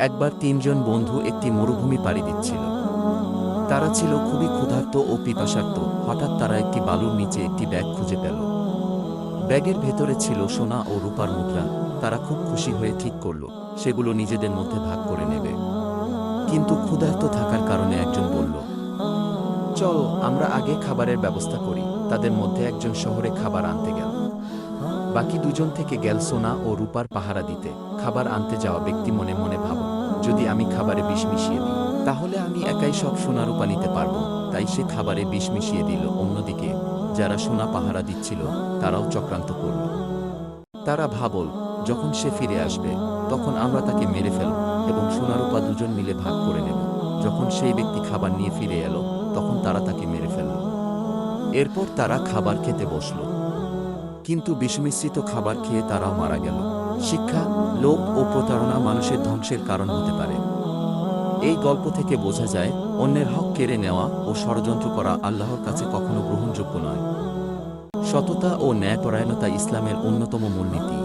একবার তিনজন বন্ধু একটি মরুভূমি পাড়ি দিচ্ছিল। তারা ছিল খুবই ক্ষুধার্ত ও পিপাসার্ত। হঠাৎ তারা একটি বালুর নিচে একটি ব্যাগ খুঁজে পেল। ব্যাগের ভেতরে ছিল সোনা ও রূপার মুদ্রা। তারা খুব খুশি হয়ে ঠিক করল, সেগুলো নিজেদের মধ্যে ভাগ করে নেবে। কিন্তু ক্ষুধার্ত থাকার কারণে একজন বলল, চল, আমরা আগে খাবারের ব্যবস্থা করি। তাদের মধ্যে একজন শহরে খাবার আনতে গেল। বাকি দুজন থেকে গেল সোনা ও রূপার পাহারা দিতে। খাবার আনতে যাওয়া ব্যক্তি মনে মনে ভাব, যদি আমি খাবারে বিষ মিশিয়ে দিই, তাহলে আমি একাই সব সোনা রূপা নিতে পারব। তাই সে খাবারে বিষ মিশিয়ে দিল। অন্যদিকে, যারা সোনা পাহারা দিচ্ছিল, তারাও চক্রান্ত করল। তারা ভাবল, যখন সে ফিরে আসবে, তখন আমরা তাকে মেরে ফেলব এবং সোনারূপা দুজন মিলে ভাগ করে নেব। যখন সেই ব্যক্তি খাবার নিয়ে ফিরে এলো, তখন তারা তাকে মেরে ফেলল। এরপর তারা খাবার খেতে বসল। কিন্তু বিষমিশ্রিত খাবার খেয়ে তারাও মারা গেল। শিক্ষা, লোভ ও প্রতারণা মানুষের ধ্বংসের কারণ হতে পারে। এই গল্প থেকে বোঝা যায়, অন্যের হক কেড়ে নেওয়া ও ষড়যন্ত্র করা আল্লাহর কাছে কখনো গ্রহণযোগ্য নয়। সততা ও ন্যায়পরায়ণতা ইসলামের অন্যতম মূলনীতি।